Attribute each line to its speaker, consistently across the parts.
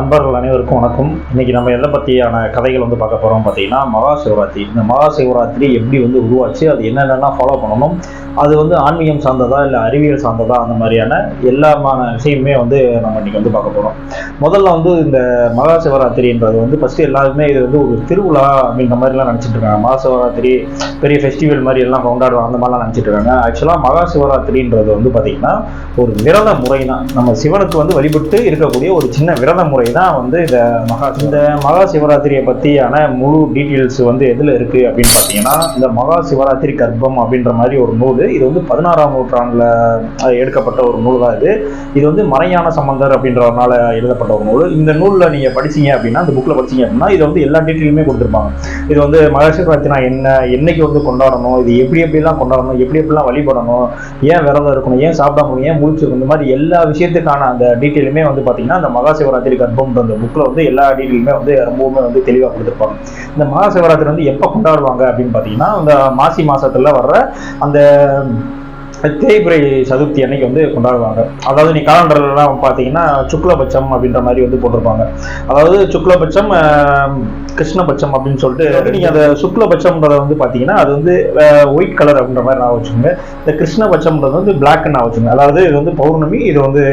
Speaker 1: நண்பர்கள் அனைவருக்கும் வணக்கம். இன்றைக்கி நம்ம எதை பற்றியான கதைகள் வந்து பார்க்க போகிறோம் பார்த்தீங்கன்னா மகா சிவராத்திரி. இந்த மகா சிவராத்திரி எப்படி வந்து உருவாச்சு அது என்னென்னலாம் ஃபாலோ பண்ணணும் அது வந்து ஆன்மீகம் சார்ந்ததா இல்லை அறிவியல் சார்ந்ததா அந்த மாதிரியான எல்லாமான விஷயமே வந்து நம்ம இன்னைக்கு வந்து பார்க்க போகிறோம் முதல்ல வந்து இந்த மகா சிவராத்திரின்றது வந்து ஃபஸ்ட்டு எல்லாருமே இது வந்து ஒரு திருவிழா அப்படின்ற மாதிரிலாம் நினச்சிட்டு இருக்காங்க. மகா சிவராத்திரி பெரிய ஃபெஸ்டிவல் மாதிரி எல்லாம் கொண்டாடுவாங்க அந்த மாதிரிலாம் நினச்சிட்டு இருக்காங்க. ஆக்சுவலாக மகா சிவராத்திரின்றது வந்து பார்த்திங்கன்னா ஒரு விரத முறை தான் நம்ம சிவனுக்கு வந்து வழிபட்டு இருக்கக்கூடிய ஒரு சின்ன விரத முறை தான் வந்து இந்த மகா இந்த மகா சிவராத்திரியை பற்றியான முழு டீட்டெயில்ஸ் வந்து எதில் இருக்குது அப்படின்னு பார்த்தீங்கன்னா இந்த மகா சிவராத்திரி கர்ப்பம் அப்படின்ற மாதிரி ஒரு நூல். இது வந்து பதினாறாம் நூற்றாண்டில் எடுக்கப்பட்ட ஒரு நூல் தான் இது. இது வந்து மறையான சம்பந்தர் அப்படின்றனால எழுதப்பட்ட ஒரு நூல். இந்த நூலில் நீங்கள் படிச்சீங்க அப்படின்னா இந்த புக்கில் படிச்சீங்க அப்படின்னா இது வந்து எல்லா டீட்டெயிலுமே கொடுத்துருப்பாங்க. இது வந்து மகா சிவராத்திரினா என்ன என்னைக்கு வந்து கொண்டாடணும் இது எப்படி எப்படிலாம் கொண்டாடணும் எப்படி எப்படிலாம் வழிபடணும் ஏன் விரதம் இருக்கணும் ஏன் சாப்பிடாம ஏன் முழிச்சிருக்கணும் இந்த மாதிரி எல்லா விஷயத்துக்கான அந்த டீட்டெயிலுமே வந்து பார்த்தீங்கன்னா அந்த மகா சிவராத்திரி கர்ப்பம்ன்ற அந்த புக்கில் வந்து எல்லா டீட்டெயிலுமே வந்து ரொம்பவுமே வந்து தெளிவாக கொடுத்துருப்பாங்க. இந்த மகா சிவராத்திரி வந்து எப்போ கொண்டாடுவாங்க அப்படின்னு பார்த்தீங்கன்னா இந்த மாசி மாசத்துல வர்ற அந்த தேய்பிரை சதுர்த்தி அன்னைக்கு வந்து கொண்டாடுவாங்க. அதாவது நீ காலண்டர்லாம் பார்த்தீங்கன்னா சுக்லபட்சம் அப்படின்ற மாதிரி வந்து போட்டிருப்பாங்க. அதாவது சுக்லபட்சம் கிருஷ்ணபட்சம் அப்படின்னு சொல்லிட்டு நீங்கள் அந்த சுக்லபட்சம்ன்றத வந்து பார்த்தீங்கன்னா அது வந்து ஒயிட் கலர் அப்படின்ற மாதிரி நான் வச்சுக்கோங்க. இந்த கிருஷ்ணபட்சம்ன்றது வந்து பிளாக் நான் வச்சுக்கோங்க. அதாவது இது வந்து பௌர்ணமி இது வந்து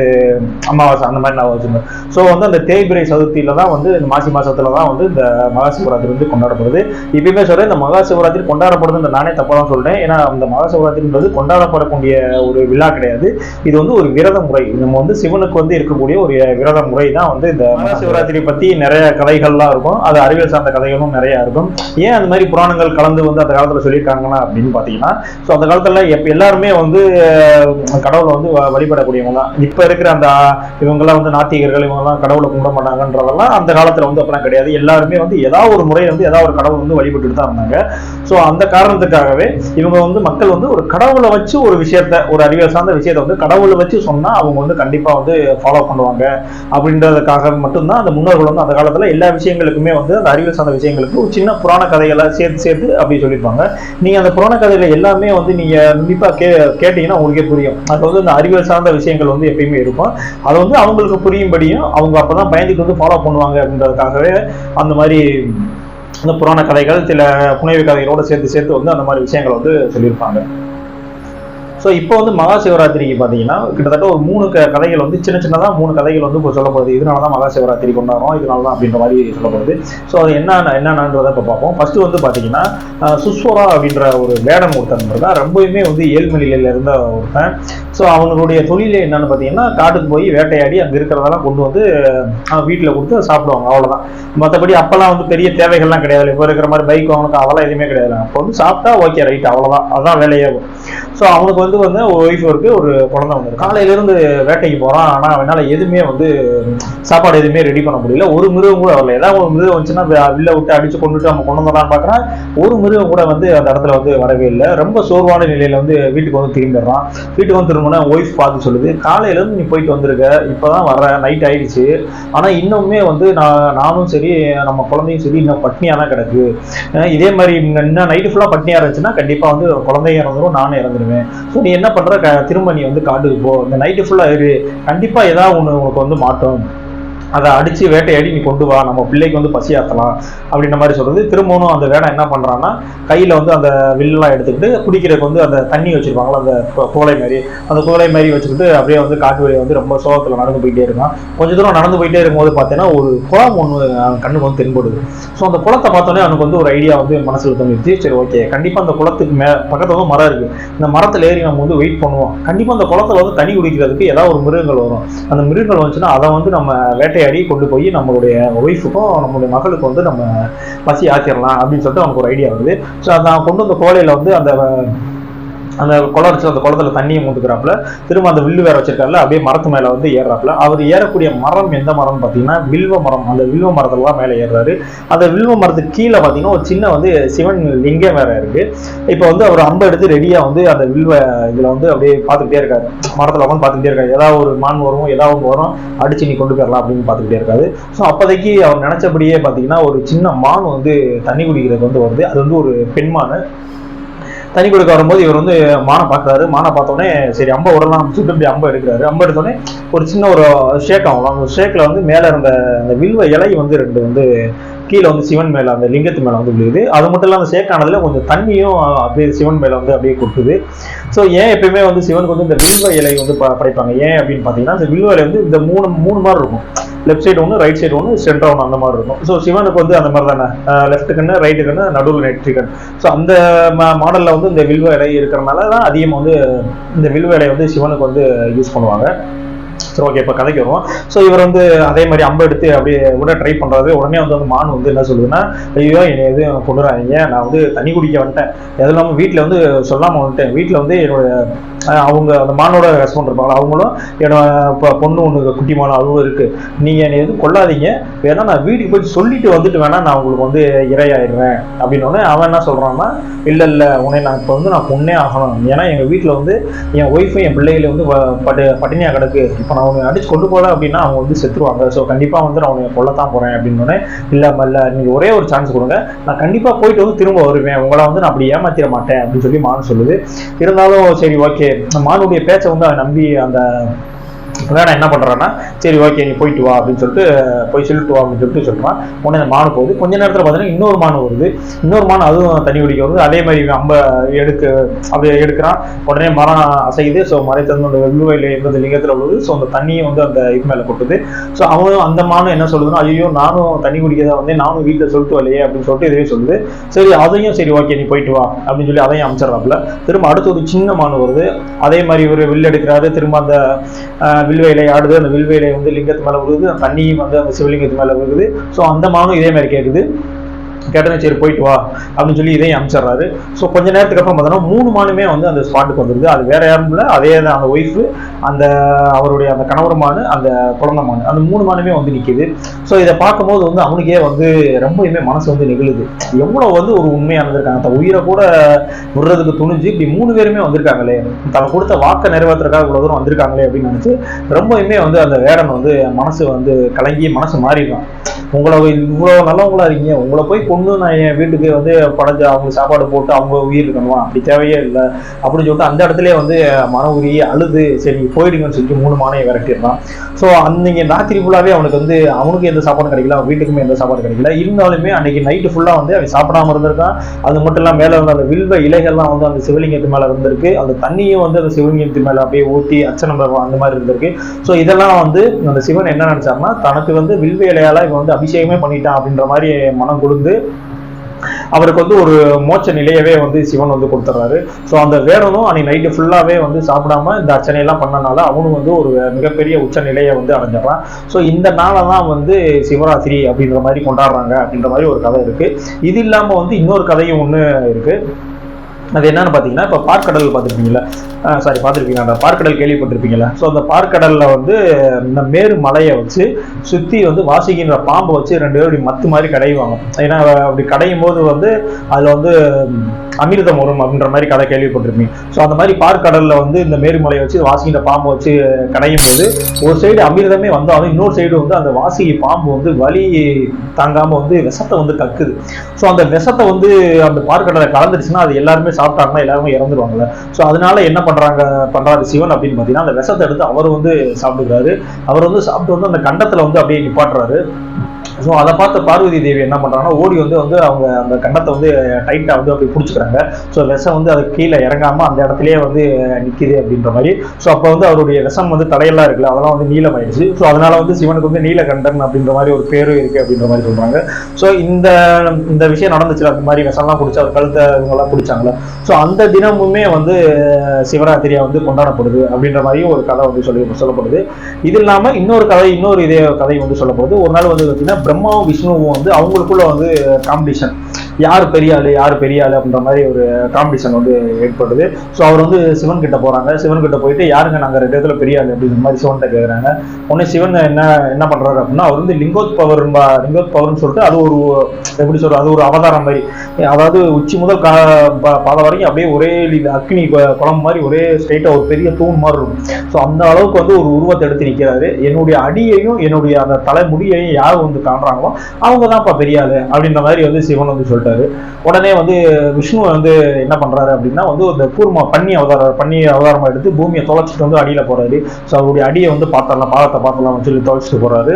Speaker 1: அமாவாசை அந்த மாதிரி நான் வச்சுக்கோங்க. ஸோ வந்து அந்த தேய்பிரை சதுர்த்தியில தான் வந்து இந்த மாசி மாசத்துல தான் வந்து இந்த மகா சிவராத்திரி வந்து கொண்டாடப்படுது. இப்பயுமே சொல்றேன் இந்த மகா சிவராத்திரி கொண்டாடப்படுதுன்ற நானே தப்பா தான் சொல்றேன். ஏன்னா இந்த மகா சிவராத்திரின்றது கொண்டாடப்படக்கூடிய ஒரு விழா கிடையாது. இது வந்து ஒரு விரத முறை. நம்ம வந்து சிவனுக்கு வந்து இருக்கக்கூடிய ஒரு விரத முறை தான் வந்து இந்த மகா சிவராத்திரி பத்தி நிறைய கதைகள்லாம் இருக்கும். அது அறிவியல் சார்ந்த கதைகளும் நிறைய இருக்கும். ஏன் அந்த மாதிரி புராணங்கள் கலந்து வந்து அந்த காலத்துல சொல்லியிருக்காங்கன்னா அப்படின்னு பாத்தீங்கன்னா ஸோ அந்த காலத்துல எப்ப எல்லாருமே வந்து கடவுளை வந்து வ- வழிபடக்கூடியவங்க தான் இப்ப இருக்கிற அந்த இவங்கெல்லாம் வந்து நாத்திகர்கள் இவங்கெல்லாம் கடவுளை கும்பிட மாட்டாங்கன்றதெல்லாம் அந்த காலத்தில் வந்து அப்பெல்லாம் கிடையாது. எல்லாருமே வந்து ஏதாவது ஒரு முறை வந்து ஏதாவது ஒரு கடவுள் வந்து வழிபட்டுட்டு தான் இருந்தாங்க. ஸோ அந்த காரணத்துக்காகவே இவங்க வந்து மக்கள் வந்து ஒரு கடவுளை வச்சு ஒரு விஷயத்த ஒரு அறிவியல் சார்ந்த விஷயத்தை வந்து கடவுளை வச்சு சொன்னால் அவங்க வந்து கண்டிப்பாக வந்து ஃபாலோ பண்ணுவாங்க. அப்படின்றதுக்காக மட்டும்தான் அந்த முன்னோர்கள் வந்து அந்த காலத்தில் எல்லா விஷயங்களுக்குமே வந்து அந்த அறிவியல் சார்ந்த விஷயங்களுக்கு ஒரு சின்ன புராண கதைகளை சேர்த்து சேர்த்து அப்படி சொல்லியிருப்பாங்க. நீங்கள் அந்த புராண கதையில எல்லாமே வந்து நீங்கள் கண்டிப்பாக கே கேட்டீங்கன்னா உங்களுக்கே புரியும். அது வந்து அந்த அறிவியல் சார்ந்த விஷயங்கள் வந்து எப்பயுமே இருக்கும். அது வந்து அவங்களுக்கு புரியும்படியும் அவங்க அப்பதான் பயந்துட்டு வந்து ஃபாலோ பண்ணுவாங்க அப்படின்றதுக்காகவே அந்த மாதிரி அந்த புராண கதைகள் சில புனைவு கதைகளோட சேர்த்து சேர்த்து வந்து அந்த மாதிரி விஷயங்களை வந்து சொல்லியிருப்பாங்க. ஸோ இப்போ வந்து மகா சிவராத்திரிக்கு பார்த்தீங்கன்னா கிட்டத்தட்ட ஒரு மூணு க கதைகள் வந்து சின்ன சின்னதாக மூணு கதைகள் வந்து இப்போ சொல்லப்படுது. இதனால தான் மகா சிவராத்திரி கொண்டாடுறோம். இதனால தான் அப்படின்ற மாதிரி சொல்லப்படுது. ஸோ அது என்ன என்னன்றதை இப்போ பார்ப்போம். ஃபர்ஸ்ட் வந்து பார்த்தீங்கன்னா சுஸ்வரா அப்படின்ற ஒரு வேடன் ஒருத்தன் இருக்கா ரொம்பவுமே வந்து ஏழ்மலையில இருந்த ஒருத்தன். ஸோ அவங்களுடைய தொழிலே என்னன்னு பார்த்தீங்கன்னா காட்டுக்கு போய் வேட்டையாடி அங்கே இருக்கிறதெல்லாம் கொண்டு வந்து வீட்டில் கொடுத்து சாப்பிடுவாங்க. அவ்வளோதான் மற்றபடி அப்போல்லாம் வந்து பெரிய தேவைகள்லாம் கிடையாது இப்போ இருக்கிற மாதிரி பைக் வாங்கணும் அதெல்லாம் எதுவுமே கிடையாது அப்போ வந்து சாப்பிட்டா ஓகே ரைட் அவ்வளோதான் அதான் வேலையாகும் ஸோ அவனுக்கு வந்து வந்து ஒய்ஃப் இருக்கு ஒரு குழந்தை ஒன்று இருக்கு. காலையில இருந்து வேட்டைக்கு போறான். ஆனா அவனால எதுவுமே வந்து சாப்பாடு எதுவுமே ரெடி பண்ண முடியல. ஒரு மிருகம் கூட வரல. ஏதாவது ஒரு மிருகம் வந்துச்சுன்னா வில்ல விட்டு அடிச்சு கொண்டுட்டு நம்ம கொண்டு வரலாம்னு பாக்குறான். ஒரு மிருகம் கூட வந்து அந்த இடத்துல வந்து வரவே இல்லை. ரொம்ப சோர்வான நிலையில வந்து வீட்டுக்கு வந்து திரும்பிடுறான். வீட்டுக்கு வந்து திரும்பினா ஒய்ஃப் பார்த்து சொல்லுது காலையில இருந்து நீ போயிட்டு வந்திருக்க. இப்பதான் வர நைட் ஆயிடுச்சு. ஆனா இன்னுமே வந்து நான் நானும் சரி நம்ம குழந்தையும் சரி இன்னும் பட்னியா தான் கிடக்கு. இதே மாதிரி இன்னும் நைட்டு ஃபுல்லாக பட்னியா இருந்துச்சுன்னா கண்டிப்பாக வந்து குழந்தையும் இறந்துரும் நானும் இறந்துருவேன். ஸோ நீ என்ன பண்ணுற க திரும்ப நீ வந்து காட்டுக்கு போ. இந்த நைட்டு ஃபுல்லாக இரு. கண்டிப்பாக ஏதாவது ஒன்று உனக்கு வந்து மாட்டோம் அதை அடித்து வேட்டையாடி நீ கொண்டு வா நம்ம பிள்ளைக்கு வந்து பசியாற்றலாம் அப்படின்ற மாதிரி சொல்கிறது திரும்பவும் அந்த வேடம் என்ன பண்ணுறான்னா கையில் வந்து அந்த வில்லெல்லாம் எடுத்துக்கிட்டு குடிக்கிறதுக்கு வந்து அந்த தண்ணி வச்சுருப்பாங்களா அந்த கோலை மாதிரி. அந்த கோலை மாதிரி வச்சுக்கிட்டு அப்படியே வந்து காட்டு வழியை வந்து ரொம்ப சோகத்தில் நடந்து போயிட்டே இருக்கான். கொஞ்ச தூரம் நடந்து போயிட்டே இருக்கும்போது பார்த்தீங்கன்னா ஒரு குளம் ஒன்று கண்ணுக்கு வந்து தென்படுது. ஸோ அந்த குளத்தை பார்த்தோன்னே அவனுக்கு வந்து ஒரு ஐடியா வந்து மனசில் தோணிடுச்சு. சரி ஓகே கண்டிப்பாக அந்த குளத்துக்கு மே பக்கத்தில் வந்து மரம் இருக்கு. இந்த மரத்தில் ஏறி நம்ம வந்து வெயிட் பண்ணுவோம். கண்டிப்பாக அந்த குளத்துல வந்து தண்ணி குடிக்கிறதுக்கு ஏதாவது ஒரு மிருகங்கள் வரும். அந்த மிருகங்கள் வந்துச்சுன்னா அதை வந்து நம்ம வேட்டை வேட்டையாடி கொண்டு போய் நம்மளுடைய ஒய்ஃபுக்கும் நம்மளுடைய மகளுக்கு வந்து நம்ம பசி ஆக்கிடலாம் அப்படின்னு சொல்லிட்டு அவனுக்கு ஒரு ஐடியா வருது. ஸோ அதான் கொண்டு வந்த கோழையில வந்து அந்த அந்த குளம் வச்சு அந்த குளத்துல தண்ணியை மூட்டுக்கிறாப்புல. திரும்ப அந்த வில்லு வேற வச்சிருக்காருல அப்படியே மரத்து மேல வந்து ஏறுறாப்புல. அவர் ஏறக்கூடிய மரம் எந்த மரம்னு பார்த்தீங்கன்னா வில்வ மரம். அந்த வில்வ மரத்துல தான் மேலே ஏறுறாரு. அந்த வில்வ மரத்துக்கு கீழே பார்த்தீங்கன்னா ஒரு சின்ன வந்து சிவன் லிங்கம் வேற இருக்கு. இப்போ வந்து அவர் அம்பை எடுத்து ரெடியா வந்து அந்த வில்வ இதுல வந்து அப்படியே பார்த்துக்கிட்டே இருக்காரு. மரத்துல உட்காந்து பார்த்துக்கிட்டே இருக்காரு. ஏதாவது ஒரு மான் வரும் ஏதாவது ஒன்று வரும் அடிச்சு நீ கொண்டு போயிடலாம் அப்படின்னு பார்த்துக்கிட்டே இருக்காரு. ஸோ அப்போதைக்கு அவர் நினைச்சபடியே பார்த்தீங்கன்னா ஒரு சின்ன மான் வந்து தண்ணி குடிக்கிறதுக்கு வந்து வருது. அது வந்து ஒரு பெண்மான் தண்ணி கொடுக்க வரும்போது இவர் வந்து மானை பார்க்குறாரு. மானை பார்த்தோன்னே சரி அம்பை விடலாம் அப்படின்னு அம்பை எடுக்கிறாரு. அம்பை எடுத்தோடனே ஒரு சின்ன ஒரு ஷேக் ஆகும். அந்த ஷேக்கில் வந்து மேலே இருந்த அந்த வில்வ இலை வந்து ரெண்டு வந்து கீழே வந்து சிவன் மேலே அந்த லிங்கத்து மேலே வந்து விழுகுது அது மட்டும் இல்லாமல் ஷேக் கொஞ்சம் தண்ணியும் அப்படியே சிவன் மேலே வந்து அப்படியே கொட்டுது. ஸோ ஏன் எப்பயுமே வந்து சிவனுக்கு வந்து இந்த வில்வ இலை வந்து ப- படைப்பாங்க? ஏன் அப்படின்னு பார்த்தீங்கன்னா இந்த வில்வ இலை வந்து இந்த மூணு மூணு மாதிரி இருக்கும். லெஃப்ட் சைடு ஒன்று ரைட் சைடு ஒன்று சென்டர் ஒன்று அந்த மாதிரி இருக்கும். ஸோ சிவனுக்கு வந்து அந்த மாதிரி தானே? லெஃப்ட் கண்ணு ரைட்டு கண்ணு நடுவில் நெற்றி கண் ஸோ அந்த மாடலில் வந்து இந்த வில்வ இலை இருக்கிறனால தான் அதிகமாக வந்து இந்த வில்வ இலை வந்து சிவனுக்கு வந்து யூஸ் பண்ணுவாங்க. சரி ஓகே இப்போ கதைக்கு வருவோம். ஸோ இவர் வந்து அதே மாதிரி அம்பு எடுத்து அப்படியே விட ட்ரை பண்ணுறாரு உடனே வந்து அந்த மான் வந்து என்ன சொல்லுதுன்னா ஐயோ என்னை எதுவும் கொண்டுறாதீங்க? நான் வந்து தண்ணி குடிக்க வந்துட்டேன். எதுவும் இல்லாமல் வீட்டில் வந்து சொல்லாமல் வந்துட்டேன். வீட்டில் வந்து என்னோட அவங்க அந்த மானோட ரெஸ்பாண்ட் இருப்பாங்க அவங்களும் என்னோட இப்போ பொண்ணு ஒன்று குட்டி மானம் அதுவும் இருக்குது நீங்கள் என்னை எதுவும் கொல்லாதீங்க வேணா நான் வீட்டுக்கு போய் சொல்லிட்டு வந்துட்டு வேணா நான் உங்களுக்கு வந்து இரையாயிடுறேன். அப்படின்னு அவன் என்ன சொல்கிறான்னா இல்லை இல்லை உன்னை நான் இப்போ வந்து நான் பொண்ணே ஆகணும். ஏன்னா எங்கள் வீட்டில் வந்து என் ஒய்ஃபும் என் பிள்ளைகளை வந்து பட்டு பட்டினியாக கிடக்கு. இப்போ நான் அவனை அடிச்சு கொண்டு போகல அப்படின்னா அவங்க வந்து செத்துருவாங்க. ஸோ கண்டிப்பாக வந்து நான் அவனை கொல்லத்தான் போகிறேன் அப்படின்னு இல்லை இல்லை. நீங்கள் ஒரே ஒரு சான்ஸ் கொடுங்க. நான் கண்டிப்பாக போயிட்டு வந்து திரும்ப வருவேன். உங்களை வந்து நான் அப்படி ஏமாத்திட மாட்டேன். அப்படின்னு சொல்லி மான் சொல்லுது. இருந்தாலும் சரி ஓகே மானுடைய பேச்சை வந்து நம்பி அந்த வேணா என்ன பண்ணுறான்னா சரி ஓகே நீ போயிட்டு வா அப்படின்னு சொல்லிட்டு போய் சொல்லிட்டு வா அப்படின்னு சொல்லிட்டு சொல்கிறான் உடனே அந்த மானு போகுது. கொஞ்ச நேரத்தில் பார்த்தீங்கன்னா இன்னொரு மானு வருது. இன்னொரு மானு அதுவும் தண்ணி குடிக்க வருது. அதே மாதிரி அம்ப எடுத்து அப்படி எடுக்கிறான். உடனே மரம் அசையுது. ஸோ மறை அந்த வெள்ளுவையில் இருந்தது லிங்கத்தில் உள்ளது ஸோ அந்த தண்ணியை வந்து அந்த இது மேலே கொட்டுது. ஸோ அவனும் அந்த மானும் என்ன சொல்லுதுன்னா ஐயோ நானும் தண்ணி குடிக்கிறதா வந்து நானும் வீட்டில் சொல்லிட்டு வரலையே அப்படின்னு சொல்லிட்டு இதுவே சொல்லுது. சரி அதையும் சரி ஓகே நீ போயிட்டு வா அப்படின்னு சொல்லி அதையும் அமைச்சிடறாப்புல. திரும்ப அடுத்து ஒரு சின்ன மானு வருது. அதே மாதிரி ஒரு வில் எடுக்கிறாரு. திரும்ப அந்த ஆஹ், வில்வேலை ஆடுது அந்த வில்வேலை வந்து லிங்கத்து மேலே விழுகுது அந்த தண்ணியும் வந்து அந்த சிவலிங்கத்து மேலே விழுகுது ஸோ அந்த மானும் இதே மாதிரி கேட்குது கேட்டனே சரி போயிட்டு வா அப்படின்னு சொல்லி இதையும் அனுப்பிச்சிடுறாரு ஸோ கொஞ்ச நேரத்துக்கு அப்புறம் பார்த்தோன்னா மூணு மானுமே வந்து அந்த ஸ்பாட்டுக்கு வந்துருது அது வேற யாரும் இல்லை. அதே தான் அந்த ஒய்ஃபு அந்த அவருடைய அந்த கணவர் மானு அந்த குழந்தை மானு. அந்த மூணு மானுமே வந்து நிற்கிது ஸோ இதை பார்க்கும்போது வந்து அவனுக்கே வந்து ரொம்பவுமே மனசு வந்து நெகிழுது. எவ்வளோ வந்து ஒரு உண்மையாக இருந்திருக்காங்க தன் உயிரை கூட விடுறதுக்கு துணிஞ்சு இப்படி மூணு பேருமே வந்திருக்காங்களே. தனக்கு கொடுத்த வாக்கை நிறைவேற்றுறதுக்காக இவ்வளோ தூரம் வந்திருக்காங்களே அப்படின்னு நினச்சி ரொம்பவுமே வந்து அந்த வேடன் வந்து மனசு வந்து கலங்கி மனசு மாறிடுவான் உங்களை இவ்வளோ நல்லவங்களா இருக்கீங்க. உங்களை போய் கொண்டு நான் என் வீட்டுக்கு வந்து படைஞ்சு அவங்க சாப்பாடு போட்டு அவங்க உயிர் இருக்கணுமா? அப்படி தேவையே இல்லை. அப்படின்னு சொல்லிட்டு அந்த இடத்துல வந்து மன உருகி அழுது சரி போயிடுங்கன்னு சொல்லி மூணு மானையை விரட்டிடுறான். ஸோ அன்னைக்கு ராத்திரி ஃபுல்லாகவே அவனுக்கு வந்து அவனுக்கு எந்த சாப்பாடு கிடைக்கல அவன் வீட்டுக்குமே எந்த சாப்பாடு கிடைக்கல. இருந்தாலுமே அன்னைக்கு நைட்டு ஃபுல்லாக வந்து அவன் சாப்பிடாம இருந்திருக்கான். அது மட்டும் இல்லாமல் மேலே வந்து அந்த வில்வ இலைகள்லாம் வந்து அந்த சிவலிங்கத்து மேலே இருந்திருக்கு. அந்த தண்ணியும் வந்து அந்த சிவலிங்கத்து மேலே அப்படியே ஊற்றி அச்சனம் அந்த மாதிரி இருந்திருக்கு. ஸோ இதெல்லாம் வந்து அந்த சிவன் என்ன நினைச்சாருன்னா தனக்கு வந்து வில்வ இலையால இவன் வந்து அபிஷேகமே பண்ணிட்டான் அப்படின்ற மாதிரி மனம் கொடுந்து அவருக்கு வந்து ஒரு மோட்ச நிலையவே வந்து சிவன் வந்து கொடுத்துட்றாரு ஸோ அந்த வேடனும் அன்னைக்கு நைட்டு ஃபுல்லாகவே வந்து சாப்பிடாம இந்த அர்ச்சனையெல்லாம் பண்ணனால அவனும் வந்து ஒரு மிகப்பெரிய உச்ச நிலையை வந்து அடைஞ்சிடறான். ஸோ இந்த நாளை தான் வந்து சிவராத்திரி அப்படின்ற மாதிரி கொண்டாடுறாங்க அப்படின்ற மாதிரி ஒரு கதை இருக்கு. இது இல்லாமல் வந்து இன்னொரு கதையும் ஒன்று இருக்குது அது என்னன்னு பார்த்தீங்கன்னா இப்போ பார்க்கடல் பார்த்துருப்பீங்களா சாரி பார்த்துருப்பீங்களா அந்த பார்க்கடல் கேள்விப்பட்டிருப்பீங்களா ஸோ அந்த பார்க்கடலில் வந்து இந்த மேரு மலையை வச்சு சுற்றி வந்து வாசிக்கின்ற பாம்பை வச்சு ரெண்டு பேரும் இப்படி மத்து மாதிரி கடையுவாங்க. ஏன்னா அப்படி கடையும் போது வந்து அதில் வந்து அமிர்தம் வரும் அப்படின்ற மாதிரி கதை கேள்விப்பட்டிருப்பீங்க. ஸோ அந்த மாதிரி பார்க்கடலில் வந்து இந்த மேருமலையை வச்சு வாசிக்கின்ற பாம்பை வச்சு கடையும் போது ஒரு சைடு அமிர்தமே வந்தாலும் இன்னொரு சைடு வந்து அந்த வாசி பாம்பு வந்து வலி தாங்காமல் வந்து விஷத்தை வந்து கக்குது. ஸோ அந்த விஷத்தை வந்து அந்த பார்க்கடலை கலந்துருச்சுன்னா அது எல்லாருமே சாப்பிட்டாங்கன்னா எல்லாருமே இறந்துருவாங்கல்ல. ஸோ அதனால என்ன பண்றாங்க பண்றாரு சிவன் அப்படின்னு பார்த்தீங்கன்னா அந்த விஷத்தை எடுத்து அவர் வந்து சாப்பிடுறாரு அவர் வந்து சாப்பிட்டு வந்து அந்த கண்டத்தில் வந்து அப்படியே நிப்பாட்டுறாரு. ஸோ அதை பார்த்து பார்வதி தேவி என்ன பண்ணுறாங்கன்னா ஓடி வந்து வந்து அவங்க அந்த கண்டத்தை வந்து டைட்டாக வந்து அப்படி பிடிச்சிக்கிறாங்க. ஸோ விஷம் வந்து அது கீழே இறங்காமல் அந்த இடத்துலயே வந்து நிற்கிது அப்படின்ற மாதிரி. ஸோ அப்போ வந்து அவருடைய விஷம் வந்து தடையெல்லாம் இருக்குல்ல அதெல்லாம் வந்து நீளமாயிடுச்சு. ஸோ அதனால வந்து சிவனுக்கு வந்து நீலகண்டன் அப்படின்ற மாதிரி ஒரு பேரும் இருக்கு அப்படின்ற மாதிரி சொல்றாங்க. ஸோ இந்த இந்த விஷயம் நடந்துச்சு அந்த மாதிரி விஷம்லாம் குடிச்சு அவர் கழுத்தை இவங்கெல்லாம் குடிச்சாங்களா? ஸோ அந்த தினமுமே வந்து சிவராத்திரியா வந்து கொண்டாடப்படுது அப்படின்ற மாதிரியும் ஒரு கதை வந்து சொல்லி சொல்லப்படுது. இது இல்லாமல் இன்னொரு கதை இன்னொரு இதே கதை வந்து சொல்லப்படுது. ஒரு நாள் வந்து பார்த்தீங்கன்னா பிரம்மாவும் விஷ்ணுவும் வந்து அவங்களுக்குள்ள வந்து காம்படிஷன் யார் பெரிய ஆளு யார் பெரிய ஆளு அப்படின்ற மாதிரி ஒரு காம்படிஷன் வந்து ஏற்படுது. ஸோ அவர் வந்து சிவன் கிட்ட போறாங்க. சிவன் கிட்ட போயிட்டு யாருங்க நாங்கள் ரெண்டு இடத்துல பெரிய ஆளு? அப்படின்ற மாதிரி சிவன்கிட்ட கேட்குறாங்க உடனே சிவன் என்ன என்ன பண்றாரு அப்படின்னா அவர் வந்து லிங்கோத் பவர் லிங்கோத் பவர்னு சொல்லிட்டு அது ஒரு எப்படி சொல்ற அது ஒரு அவதாரம் மாதிரி. அதாவது உச்சி முதல் கா பா- வரைக்கும் அப்படியே ஒரே அக்னி குளம் மாதிரி ஒரே ஸ்ட்ரைட்டா ஒரு பெரிய தூண் மாதிரி இருக்கும். ஸோ அந்த அளவுக்கு வந்து ஒரு உருவத்தை எடுத்து நிற்கிறாரு என்னுடைய அடியையும் என்னுடைய அந்த தலைமுடியையும் யார் வந்து காண்றாங்களோ அவங்க தான்ப்பா பெரியாது அப்படின்ற மாதிரி வந்து சிவன் வந்து சொல்லிட்டு இருக்காரு உடனே வந்து விஷ்ணு வந்து என்ன பண்றாரு அப்படின்னா வந்து அந்த கூர்மா பண்ணி அவதாரம் பண்ணி அவதாரமா எடுத்து பூமியை தொலைச்சிட்டு வந்து அடியில போறாரு. ஸோ அவருடைய அடியை வந்து பார்த்தரலாம் பாதத்தை பார்த்தலாம் சொல்லி தொலைச்சிட்டு போறாரு.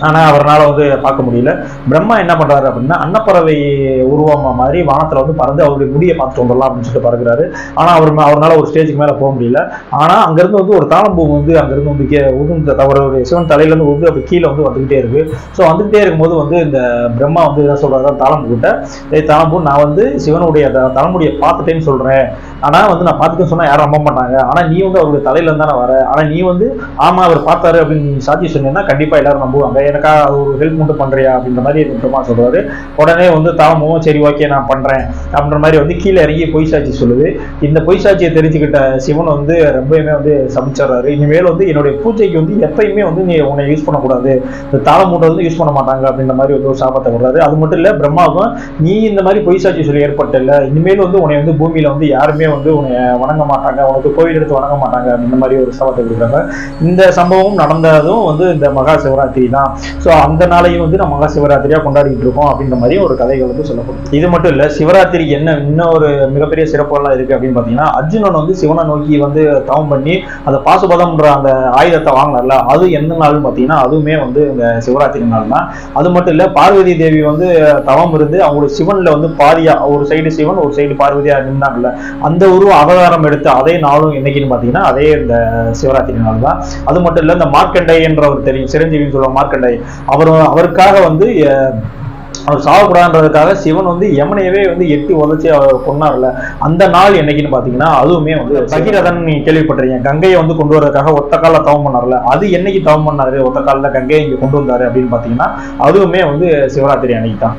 Speaker 1: ஆனா அவரால் வந்து பார்க்க முடியல. பிரம்மா என்ன பண்றாரு அப்படின்னா அன்னப்பறவை உருவமா மாதிரி வானத்துல வந்து பறந்து அவருடைய முடியை பார்த்துட்டு வந்துடலாம் அப்படின்னு சொல்லிட்டு பறக்கிறாரு. ஆனா அவர் அவரால் ஒரு ஸ்டேஜுக்கு மேல போக முடியல. ஆனா அங்கேருந்து வந்து ஒரு தாளம்பூ வந்து அங்கிருந்து வந்து கே உதுந்து அவருடைய சிவன் தலையில இருந்து அப்படி கீழே வந்து வந்துகிட்டே இருக்கு. ஸோ வந்துகிட்டே இருக்கும்போது வந்து இந்த பிரம்மா வந்து என்ன சொல்கிறாரு தாளம்பூ கிட்ட ஏ தாளம்பூ நான் வந்து சிவனுடைய த- தலைமுடியை பார்த்துட்டேன்னு சொல்றேன். ஆனா வந்து நான் பார்த்துட்டேன்னு சொன்னால் யாரும் நம்ப மாட்டாங்க. ஆனா நீ வந்து அவருடைய தலையில தானே வர. ஆனா நீ வந்து ஆமாம் அவர் பார்த்தாரு அப்படின்னு நீ சாட்சி சொன்னீங்கன்னா கண்டிப்பா எல்லாரும் நம்புவாங்க. எனக்கா ஒரு ஹெல்ப் மட்டும் பண்றியா அப்படின்ற மாதிரி மட்டுமா சொல்றாரு. உடனே வந்து தாமும் சரி ஓகே நான் பண்றேன். அப்படின்ற மாதிரி வந்து கீழே இறங்கி பொய் சாட்சி சொல்லுது. இந்த பொய் சாட்சியை தெரிஞ்சுக்கிட்ட சிவன் வந்து ரொம்பவுமே வந்து சமைச்சிடுறாரு இனிமேல் வந்து என்னுடைய பூஜைக்கு வந்து எப்பயுமே வந்து நீ உன்னை யூஸ் பண்ணக்கூடாது. இந்த தாளமூட்டை வந்து யூஸ் பண்ண மாட்டாங்க அப்படின்ற மாதிரி வந்து ஒரு சாபத்தை விடுறாரு அது மட்டும் இல்ல பிரம்மாவும் நீ இந்த மாதிரி பொய் சாட்சி சொல்லி ஏற்பட்ட இல்ல இனிமேல் வந்து உன்னை வந்து பூமியில வந்து யாருமே வந்து உன்னை வணங்க மாட்டாங்க. உனக்கு கோவில் எடுத்து வணங்க மாட்டாங்க. அப்படின்ற மாதிரி ஒரு சாபத்தை கொடுக்குறாங்க. இந்த சம்பவம் நடந்ததும் வந்து இந்த மகா சிவராத்திரி தான். ஸோ அந்த நாளையும் வந்து நம்ம மகாசிவராத்திரியாக கொண்டாடிட்டு இருக்கோம் அப்படின்ற மாதிரி ஒரு கதைகள் வந்து சொல்லப்படும் இது மட்டும் இல்ல சிவராத்திரி என்ன இன்னும் ஒரு மிகப்பெரிய சிறப்புகள்லாம் இருக்கு அப்படின்னு பாத்தீங்கன்னா அர்ஜுனன் வந்து சிவனை நோக்கி வந்து தவம் பண்ணி அந்த பாசுபதம்ன்ற அந்த ஆயுதத்தை வாங்கினார்ல அது எந்த நாள்னு பாத்தீங்கன்னா அதுவுமே வந்து இந்த சிவராத்திரி நாள் தான் அது மட்டும் இல்ல பார்வதி தேவி வந்து தவம் இருந்து அவங்களுடைய சிவன்ல வந்து பாதியாக ஒரு சைடு சிவன் ஒரு சைடு பார்வதியா நின்றாங்கல்ல அந்த உருவ அவதாரம் எடுத்து அதே நாளும் என்னைக்குன்னு பாத்தீங்கன்னா அதே இந்த சிவராத்திரி நாள் தான் அது மட்டும் இல்ல இந்த மார்க்கண்டை என்றவர் தெரியும் சிரஞ்சீவின்னு சொல்லுவாங்க மார்க்கண்டை அவர் அவருக்காக வந்து அவர் சாகக்கூடாதுன்றதுக்காக சிவன் வந்து யமனையவே வந்து எட்டி உதச்சி அவர் கொண்டார்ல அந்த நாள் என்னைக்குன்னு பாத்தீங்கன்னா அதுவுமே வந்து பகீரதன் நீங்க கேள்விப்பட்டிருக்கீங்க. கங்கையை வந்து கொண்டு வரதுக்காக ஒத்த காலில் தவம் பண்ணார்ல. அது என்னைக்கு தவம் பண்ணாரு? ஒத்த காலில் கங்கையை இங்க கொண்டு வந்தாரு அப்படின்னு பாத்தீங்கன்னா அதுவுமே வந்து சிவராத்திரி அன்னைக்கு தான்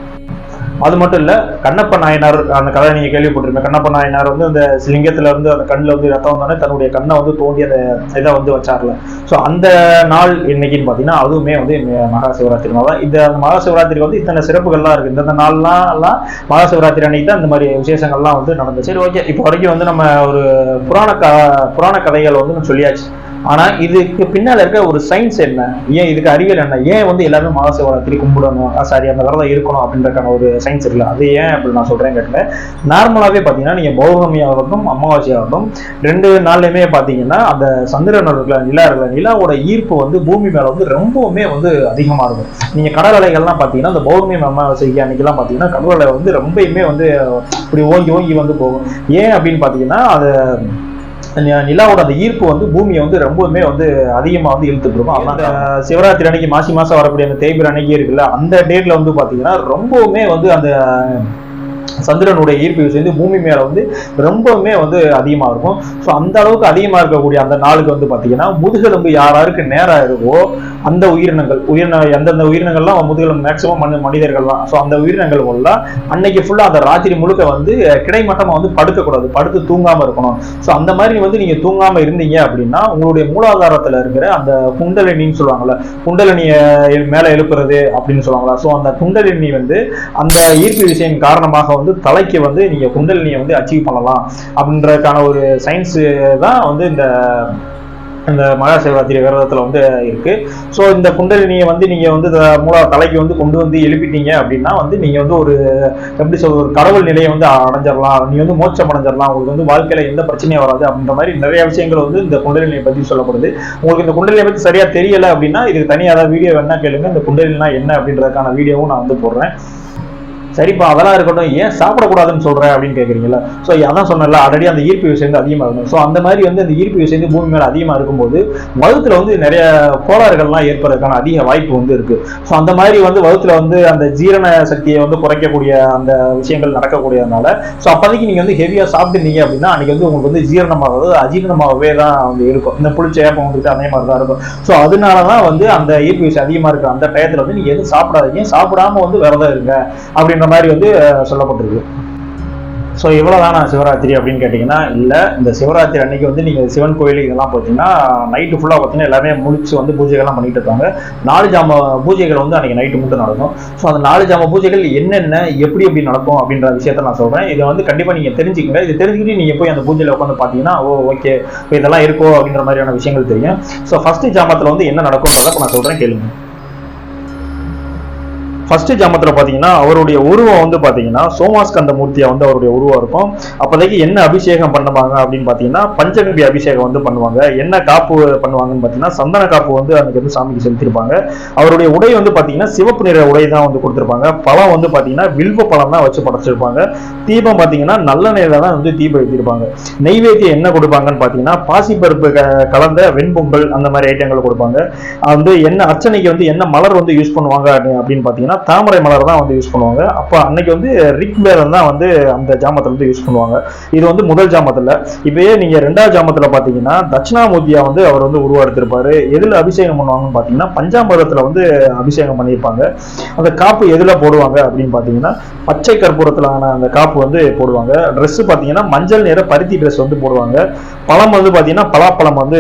Speaker 1: அது மட்டும் இல்ல கண்ணப்ப நாயனார் அந்த கதை நீங்க கேள்விப்பட்டிருப்பீங்க. கண்ணப்ப நாயனார் வந்து அந்த லிங்கத்துல இருந்து அந்த கண்ணுல வந்து ரத்தம் வந்தோடனே தன்னுடைய கண்ணை வந்து தோண்டி அந்த இதை வந்து வச்சார்ல. ஸோ அந்த நாள் என்னைக்குன்னு பாத்தீங்கன்னா அதுவுமே வந்து மகா சிவராத்திரி நாள் தான். இந்த மகா சிவராத்திரி வந்து இத்தனை சிறப்புகள்லாம் இருக்கு. இந்த நாள்லாம் எல்லாம் மகா சிவராத்திரி அன்னைக்கு தான் இந்த மாதிரி விசேஷங்கள்லாம் வந்து நடந்துச்சு. சரி ஓகே இப்போ வரைக்கும் வந்து நம்ம ஒரு புராண க புராண கதைகள் வந்து நம்ம சொல்லியாச்சு. ஆனா இதுக்கு பின்னால இருக்க ஒரு சயின்ஸ் என்ன? ஏன் இதுக்கு அறிவியல் என்ன? ஏன் வந்து எல்லாருமே மகா சிவராத்திரி கும்பிடணும் சாரி அந்த விரதம் இருக்கணும் அப்படின்றக்கான ஒரு சயின்ஸ் இருக்குல்ல அது ஏன் அப்படி நான் சொல்றேன் கேட்டுங்க நார்மலாவே பாத்தீங்கன்னா நீங்க பௌர்ணமி அமாவாசையாகட்டும் ரெண்டு நாள்லையுமே பார்த்தீங்கன்னா அந்த சந்திரன் இருக்கிற நிலா இருக்கிற நிலாவோட ஈர்ப்பு வந்து பூமி மேல வந்து ரொம்பவுமே வந்து அதிகமாக இருக்கும். நீங்க கடல் அலைகள்லாம் அந்த பௌர்ணமி அமாவாசைக்கு அன்னைக்கெல்லாம் பாத்தீங்கன்னா கடல் அலை வந்து ரொம்பயுமே வந்து இப்படி ஓங்கி ஓங்கி வந்து போகும். ஏன் அப்படின்னு பார்த்தீங்கன்னா அது நிலாவோட அந்த ஈர்ப்பு வந்து பூமியை வந்து ரொம்பவுமே வந்து அதிகமா வந்து இழுத்துட்டு இருக்கும் அந்த சிவராத்திரி அன்னைக்கு மாசி மாசம் வரக்கூடிய அந்த தேய்பிர அன்னைக்கு இருக்குல்ல அந்த டேட்ல வந்து பாத்தீங்கன்னா ரொம்பவுமே வந்து அந்த சந்திரனுடைய ஈர்ப்பு விசை வந்து பூமி மேல வந்து ரொம்பவுமே வந்து அதிகமா இருக்கும். ஸோ அந்த அளவுக்கு அதிகமா இருக்கக்கூடிய அந்த நாளுக்கு வந்து பாத்தீங்கன்னா முதுகெலும்பு யாராருக்கு நேரம் இருக்கோ அந்த உயிரினங்கள் உயிரின எந்தெந்த உயிரினங்கள்லாம் முதுகெலும்பு மேக்சிமம் மனித மனிதர்கள் தான். ஸோ அந்த உயிரினங்கள் உள்ள அன்னைக்கு ஃபுல்லா அந்த ராத்திரி முழுக்க வந்து கிடைமட்டமாக கிடைமட்டமா வந்து படுக்கக்கூடாது. படுத்து தூங்காம இருக்கணும். ஸோ அந்த மாதிரி வந்து நீங்க தூங்காம இருந்தீங்க அப்படின்னா உங்களுடைய மூலாதாரத்துல இருக்கிற அந்த குண்டலினின்னு சொல்லுவாங்கல்ல குண்டலினியை மேல எழுப்புறது அப்படின்னு சொல்லுவாங்களா ஸோ அந்த குண்டலினி வந்து அந்த ஈர்ப்பு விசையின் காரணமாக வந்து தலைக்கு வந்து நீங்கள் குண்டலினியை வந்து அச்சீவ் பண்ணலாம் அப்படின்றதுக்கான ஒரு சயின்ஸு தான் வந்து இந்த இந்த மகா சிவராத்திரி விரதத்தில் வந்து இருக்கு. ஸோ இந்த குண்டலினியை வந்து நீங்கள் வந்து த- மூலா தலைக்கு வந்து கொண்டு வந்து எழுப்பிட்டீங்க அப்படின்னா வந்து நீங்கள் வந்து ஒரு எப்படி சொல்ற ஒரு கடவுள் நிலையை வந்து அடைஞ்சிடலாம். நீங்கள் வந்து மோட்சம் அடைஞ்சிடலாம். உங்களுக்கு வந்து வாழ்க்கையில் எந்த பிரச்சனையும் வராது அப்படின்ற மாதிரி நிறைய விஷயங்கள் வந்து இந்த குண்டலினியை பற்றி சொல்லப்படுது. உங்களுக்கு இந்த குண்டலினியை பற்றி சரியாக தெரியலை அப்படின்னா இதுக்கு தனியாக வீடியோ வேணா கேளுங்க. இந்த குண்டலினா என்ன அப்படின்றதுக்கான வீடியோவும் நான் வந்து போடுறேன். சரிப்பா அதெல்லாம் இருக்கட்டும் ஏன் சாப்பிடக்கூடாதுன்னு சொல்றேன் அப்படின்னு கேட்குறீங்களா ஸோ அதான் சொன்னல ஆல்ரெடி அந்த ஈர்ப்பு விஷயம் வந்து அதிகமாக இருக்கும். ஸோ அந்த மாதிரி வந்து அந்த ஈர்ப்பு விஷயம் வந்து பூமி மேலே அதிகமாக இருக்கும்போது வகுத்துல வந்து நிறைய கோளாறுகள்லாம் ஏற்படுறதுக்கான அதிக வாய்ப்பு வந்து இருக்கு. ஸோ அந்த மாதிரி வந்து வகுத்துல வந்து அந்த ஜீரண சக்தியை வந்து குறைக்கக்கூடிய அந்த விஷயங்கள் நடக்கக்கூடியதுனால ஸோ அப்போதைக்கு நீங்க வந்து ஹெவியாக சாப்பிட்டுருந்தீங்க அப்படின்னா அன்னைக்கு வந்து உங்களுக்கு வந்து ஜீரணமாகிறது அஜீரணமாகவே தான் வந்து இருக்கும். இந்த புளிச்ச ஏப்பம் வந்துட்டு அதே மாதிரி தான் இருக்கும். ஸோ அதனால தான் வந்து அந்த ஈர்ப்பு விஷயம் அதிகமாக இருக்கிற அந்த டயத்தில் வந்து நீங்க எதுவும் சாப்பிடாதீங்க. சாப்பிடாம வந்து விரதம் இருங்க அப்படின்ற மாதிரி வந்து சொல்லப்பட்டிருக்கு. ஸோ இவ்வளோதானா சிவராத்திரி அப்படின்னு கேட்டிங்கன்னா இல்லை இந்த சிவராத்திரி அன்னைக்கு வந்து நீங்கள் சிவன் கோயிலுக்கு இதெல்லாம் பார்த்தீங்கன்னா நைட்டு ஃபுல்லாக பார்த்தீங்கன்னா எல்லாமே முழிச்சு வந்து பூஜைகள்லாம் பண்ணிட்டு இருப்பாங்க. நாலு ஜாம பூஜைகள் வந்து அன்னைக்கு நைட்டு மட்டும் நடக்கும். ஸோ அந்த நாலு ஜாம பூஜைகள் என்னென்ன எப்படி எப்படி நடக்கும் அப்படின்ற விஷயத்த நான் சொல்கிறேன் இதை வந்து கண்டிப்பாக நீங்கள் தெரிஞ்சுக்கங்க. இதை தெரிஞ்சுக்கிட்டு நீங்கள் போய் அந்த பூஜையில் உட்காந்து பார்த்தீங்கன்னா ஓ ஓகே இப்போ இதெல்லாம் இருக்கோ அப்படின்ற மாதிரியான விஷயங்கள் தெரியும். ஸோ ஃபஸ்ட்டு ஜாமத்தில் வந்து என்ன நடக்கும்ன்றதை நான் சொல்கிறேன் கேளுங்க. ஃபர்ஸ்ட் ஜாமத்தில் பார்த்தீங்கன்னா அவருடைய உருவம் வந்து பார்த்தீங்கன்னா சோமாஸ்கந்த மூர்த்தியா வந்து அவருடைய உருவம் இருக்கும். அப்போதைக்கு என்ன அபிஷேகம் பண்ணுவாங்க அப்படின்னு பார்த்தீங்கன்னா பஞ்சகவி அபிஷேகம் வந்து பண்ணுவாங்க. என்ன காப்பு பண்ணுவாங்கன்னு பார்த்தீங்கன்னா சந்தன காப்பு வந்து அன்னைக்கு வந்து சாமிக்கு செலுத்திருப்பாங்க. அவருடைய உடை வந்து பார்த்தீங்கன்னா சிவப்பு நிற உடை தான் வந்து கொடுத்துருப்பாங்க. பழம் வந்து பார்த்தீங்கன்னா வில்வ பழம் தான் வச்சு படைச்சிருப்பாங்க. தீபம் பார்த்தீங்கன்னா நிலையில தான் வந்து தீபம் ஏற்றிருப்பாங்க நெய்வேத்தியம் என்ன கொடுப்பாங்கன்னு பார்த்தீங்கன்னா பாசிப்பருப்பு க- கலந்த வெண்பொங்கல் அந்த மாதிரி ஐட்டங்கள் கொடுப்பாங்க. வந்து என்ன அர்ச்சனைக்கு வந்து என்ன மலர் வந்து யூஸ் பண்ணுவாங்க அப்படி- அப்படின்னு பார்த்தீங்கன்னா தாமரை மலர் தான் வந்து யூஸ் பண்ணுவாங்க. அப்போ அன்னைக்கு வந்து ரிக் வேதம் தான் வந்து அந்த ஜாமத்தில் வந்து யூஸ் பண்ணுவாங்க. இது வந்து முதல் ஜாமத்தில். இப்பயே நீங்கள் ரெண்டாவது ஜாமத்தில் பார்த்தீங்கன்னா தட்சிணாமூர்த்தியா வந்து அவர் வந்து உருவாடுத்திருப்பாரு எதில் அபிஷேகம் பண்ணுவாங்கன்னு பார்த்தீங்கன்னா பஞ்சாமிரத்தில் வந்து அபிஷேகம் பண்ணியிருப்பாங்க. அந்த காப்பு எதில் போடுவாங்க அப்படின்னு பார்த்தீங்கன்னா பச்சை கற்பூரத்திலான அந்த காப்பு வந்து போடுவாங்க. ட்ரெஸ்ஸு பார்த்தீங்கன்னா மஞ்சள் நிற பருத்தி ட்ரெஸ் வந்து போடுவாங்க. பழம் வந்து பார்த்தீங்கன்னா பலாப்பழம் வந்து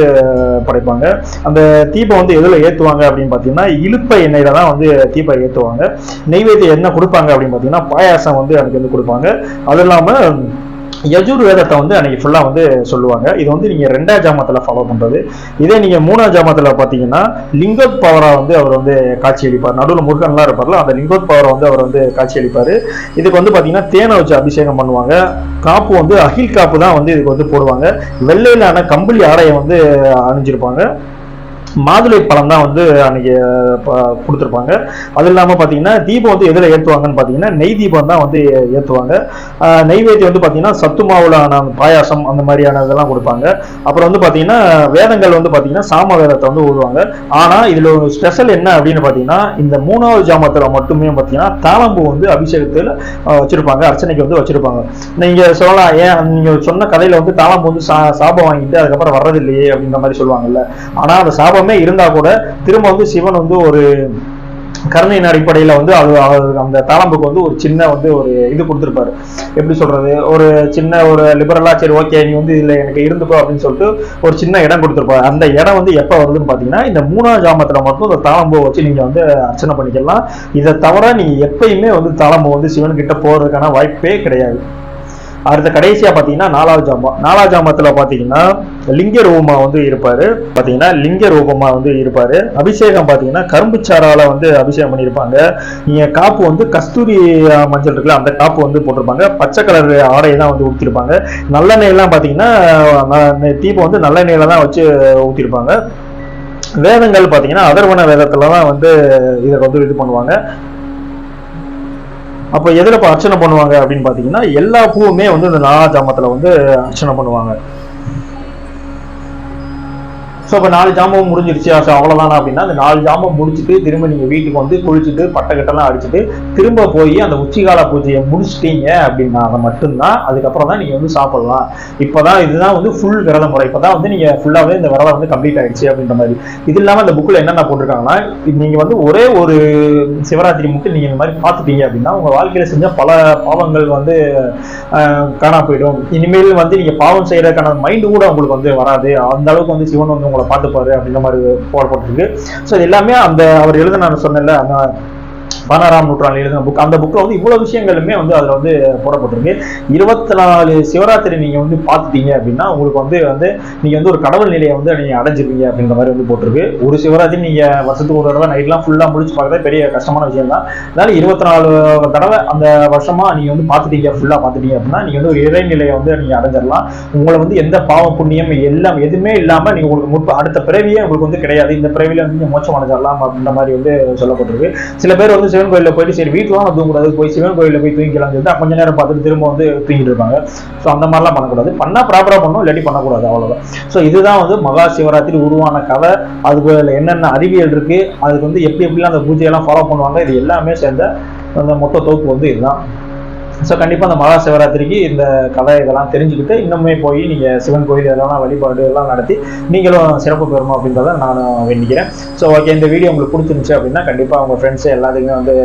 Speaker 1: படைப்பாங்க. அந்த தீபம் வந்து எதில் ஏற்றுவாங்க அப்படின்னு பார்த்தீங்கன்னா இழுப்ப எண்ணெயில தான் வந்து தீபம் ஏற்றுவாங்க நெய்வேத்தியம் என்ன கொடுப்பாங்க அப்படின்னு பார்த்தீங்கன்னா பாயாசம் வந்து அன்னைக்கு வந்து கொடுப்பாங்க. அது இல்லாமல் யஜூர் வேதத்தை வந்து அன்னைக்கு ஃபுல்லா வந்து சொல்லுவாங்க. இது வந்து நீங்க ரெண்டாம் ஜாமத்துல ஃபாலோ பண்றது. இதே நீங்க மூணாம் ஜாமத்துல பாத்தீங்கன்னா லிங்கோத் பவரா வந்து அவர் வந்து காட்சி அளிப்பார். நடுவில் முருகன்லாம் இருப்பார்ல அந்த லிங்கோத் பவரை வந்து அவர் வந்து காட்சி அளிப்பாரு. இதுக்கு வந்து பாத்தீங்கன்னா தேனை வச்சு அபிஷேகம் பண்ணுவாங்க. காப்பு வந்து அகில் காப்பு தான் வந்து இதுக்கு வந்து போடுவாங்க. வெள்ளையிலான கம்பளி ஆடையை வந்து அணிஞ்சிருப்பாங்க. மாதுளை பழம் தான் வந்து அன்னைக்கு கொடுத்துருப்பாங்க. அது இல்லாமல் பார்த்தீங்கன்னா தீபம் வந்து எதில் ஏற்றுவாங்கன்னு பார்த்தீங்கன்னா நெய் தீபம் தான் வந்து ஏற்றுவாங்க நெய்வேத்தியம் வந்து பார்த்தீங்கன்னா சத்து மாவுல ஆன பாயாசம் அந்த மாதிரியான இதெல்லாம் கொடுப்பாங்க. அப்புறம் வந்து பார்த்தீங்கன்னா வேதங்கள் வந்து பார்த்தீங்கன்னா சாம வேதத்தை வந்து ஓடுவாங்க ஆனால் இதில் ஒரு ஸ்பெஷல் என்ன அப்படின்னு பார்த்தீங்கன்னா இந்த மூணாவது ஜாமத்தில் மட்டுமே பார்த்தீங்கன்னா தாளம்பூ வந்து அபிஷேகத்தில் வச்சுருப்பாங்க. அர்ச்சனைக்கு வந்து வச்சுருப்பாங்க. நீங்கள் சொல்லலாம் ஏன் நீங்கள் சொன்ன கதையில் வந்து தாளம்பூ வந்து சா- சாபம் வாங்கிட்டு அதுக்கப்புறம் வர்றதில்லையே அப்படின்ற மாதிரி சொல்லுவாங்கல்ல. ஆனால் அந்த சாபம் இருந்தா கூட திரும்ப வந்து சிவன் வந்து ஒரு கருணையின் அடிப்படையில வந்து அது அந்த தாளம்புக்கு வந்து ஒரு சின்ன வந்து ஒரு இது கொடுத்துருப்பாரு. எப்படி சொல்றது? ஒரு சின்ன ஒரு லிபரலா சரி ஓகே நீ வந்து இதுல எனக்கு இருந்துக்கோ அப்படின்னு சொல்லிட்டு ஒரு சின்ன இடம் கொடுத்துருப்பாரு. அந்த இடம் வந்து எப்ப வருதுன்னு பாத்தீங்கன்னா இந்த மூணாம் ஜாமத்துல மட்டும் இந்த தாளம்பூ வச்சு நீங்க வந்து அர்ச்சனை பண்ணிக்கலாம். இதை தவிர நீங்கள் எப்பயுமே வந்து தாளம்பூ வந்து சிவன் கிட்ட போறதுக்கான வாய்ப்பே கிடையாது. அடுத்த கடைசியா பாத்தீங்கன்னா நாலாவது ஜாமம் நாலாவது ஜாமத்துல பாத்தீங்கன்னா லிங்க ரூபமா வந்து இருப்பாரு. பாத்தீங்கன்னா லிங்க ரூபமா வந்து இருப்பாரு. அபிஷேகம் பாத்தீங்கன்னா கரும்பு சாரால வந்து அபிஷேகம் பண்ணியிருப்பாங்க நீங்க காப்பு வந்து கஸ்தூரி மஞ்சள் இருக்குல்ல அந்த காப்பு வந்து போட்டிருப்பாங்க. பச்சை கலர் ஆடையெல்லாம் தான் வந்து ஊத்திருப்பாங்க நல்லெண்ணெய் எல்லாம் பாத்தீங்கன்னா தீபம் வந்து நல்லெண்ணெயில தான் வச்சு ஊத்திருப்பாங்க. வேதங்கள் பாத்தீங்கன்னா அதர்வன வேதத்துல தான் வந்து இதை வந்து இது பண்ணுவாங்க. அப்போ எதில் இப்போ அர்ச்சனை பண்ணுவாங்க அப்படின்னு பார்த்தீங்கன்னா எல்லா பூவுமே வந்து இந்த நாலா ஜாமத்தில் வந்து அர்ச்சனை பண்ணுவாங்க. ஸோ இப்போ நாலு ஜாமம் முடிஞ்சிருச்சு. ஸோ அவ்வளோதானா அப்படின்னா அந்த நாலு ஜாமம் முடிச்சுட்டு திரும்ப நீங்கள் வீட்டுக்கு வந்து குளிச்சுட்டு பட்டக்கட்டெல்லாம் அடிச்சுட்டு திரும்ப போய் அந்த உச்சிகால பூஜையை முடிச்சிட்டீங்க அப்படின்னா அதை மட்டும்தான் அதுக்கப்புறம் தான் நீங்கள் வந்து சாப்பிடலாம். இப்போ தான் இதுதான் வந்து ஃபுல் விரத முறை. இப்போ தான் வந்து நீங்கள் ஃபுல்லாகவே இந்த விரதம் வந்து கம்ப்ளீட் ஆயிடுச்சு அப்படின்ற மாதிரி. இது இல்லாமல் இந்த புக்கில் என்னென்ன போட்டிருக்காங்கன்னா நீங்கள் வந்து ஒரே ஒரு சிவராத்திரி மட்டும் நீங்கள் இந்த மாதிரி பார்த்துட்டீங்க அப்படின்னா உங்கள் வாழ்க்கையில் செஞ்ச பல பாவங்கள் வந்து காணா போயிடும். இனிமேல் வந்து நீங்கள் பாவம் செய்யறதுக்கான மைண்டு கூட உங்களுக்கு வந்து வராது. அந்த அளவுக்கு வந்து சிவன் வந்து உங்களை பார்த்துப்பாரு அப்படின்ற மாதிரி போடப்பட்டிருக்கு ஸோ எல்லாமே அந்த அவர் எழுத நான் சொன்னேன்ல அந்த பதினாறாம் நூற்றாண்டு எழுதின புக் அந்த புக்கில் வந்து இவ்வளவு விஷயங்களுமே வந்து அதில் வந்து போடப்பட்டிருக்கு. இருபத்தி நாலு சிவராத்திரி நீங்கள் வந்து பார்த்துட்டீங்க அப்படின்னா உங்களுக்கு வந்து வந்து நீங்கள் வந்து ஒரு கடவுள் நிலையை வந்து நீங்கள் அடைஞ்சிருவீங்க அப்படின்ற மாதிரி வந்து போட்டிருக்கு. ஒரு சிவராத்திரி நீங்கள் வருஷத்துக்கு ஒரு தடவை நைட்லாம் ஃபுல்லாக முடிச்சு பார்க்குறது பெரிய கஷ்டமான விஷயம் தான் அதனால இருபத்தி நாலு தடவை அந்த வருஷமா நீங்கள் வந்து பார்த்துட்டீங்க ஃபுல்லாக பார்த்துட்டீங்க அப்படின்னா நீங்கள் வந்து ஒரு இறைநிலையை வந்து நீங்கள் அடைஞ்சிடலாம் உங்களை வந்து எந்த பாவம் புண்ணியம் எல்லாம் எதுவுமே இல்லாமல் நீங்கள் உங்களுக்கு முற்ப அடுத்த பிறவியே உங்களுக்கு வந்து கிடையாது. இந்த பிறவியில் வந்து நீங்கள் மோச்சம் அடைஞ்சிடலாம் அப்படின்ற மாதிரி வந்து சொல்லப்பட்டிருக்கு. சில பேர் வந்து சிவன் கோயிலில் போயிட்டு சரி வீட்டில் தூங்கக்கூடாது போய் சிவன் கோயிலில் போய் தூங்கிக்கலாம் சொல்லிட்டு கொஞ்ச நேரம் பார்த்துட்டு திரும்ப வந்து தூங்கிட்டு இருப்பாங்க. ஸோ அந்த மாதிரிலாம் பண்ணக்கூடாது. பண்ணால் ப்ராப்பராக பண்ணணும் இல்லாட்டி பண்ணக்கூடாது அவ்வளோதான் ஸோ இதுதான் வந்து மகா சிவராத்திரி உருவான கதை. அதுக்கு என்னென்ன அறிவியல் இருக்கு அதுக்கு வந்து எப்படி எப்படிலாம் அந்த பூஜையெல்லாம் ஃபாலோ பண்ணுவாங்க இது எல்லாமே சேர்ந்த அந்த மொத்த தொகுப்பு வந்து இதுதான். ஸோ கண்டிப்பாக அந்த மகா சிவராத்திரிக்கு இந்த கதை இதெல்லாம் தெரிஞ்சுக்கிட்டு இன்னுமே போய் நீங்கள் சிவன் கோயில் இதெல்லாம் வழிபாடு எல்லாம் நடத்தி நீங்களும் சிறப்பு பெறணும் அப்படின்றத நான் வேண்டிக்கிறேன். ஸோ ஓகே இந்த வீடியோ உங்களுக்கு பிடிச்சிருந்துச்சு அப்படின்னா கண்டிப்பாக உங்கள் ஃப்ரெண்ட்ஸு எல்லாத்துக்குமே வந்து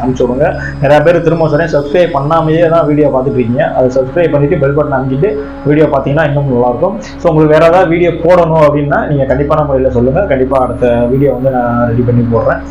Speaker 1: அனுப்பிச்சு விடுங்க. நிறைய பேர் திரும்ப சொன்னேன் சப்ஸ்கிரைப் பண்ணாமையே தான் வீடியோ பார்த்துட்டு இருக்கீங்க. அதை சப்ஸ்கிரைப் பண்ணிட்டு பெல் பட்டன் அமைக்கிட்டு வீடியோ பார்த்தீங்கன்னா இன்னும் நல்லாயிருக்கும் ஸோ உங்களுக்கு வேறு ஏதாவது வீடியோ போடணும் அப்படின்னா நீங்கள் கண்டிப்பான முறையில் சொல்லுங்கள் கண்டிப்பாக அடுத்த வீடியோ வந்து நான் ரெடி பண்ணி போடுறேன்.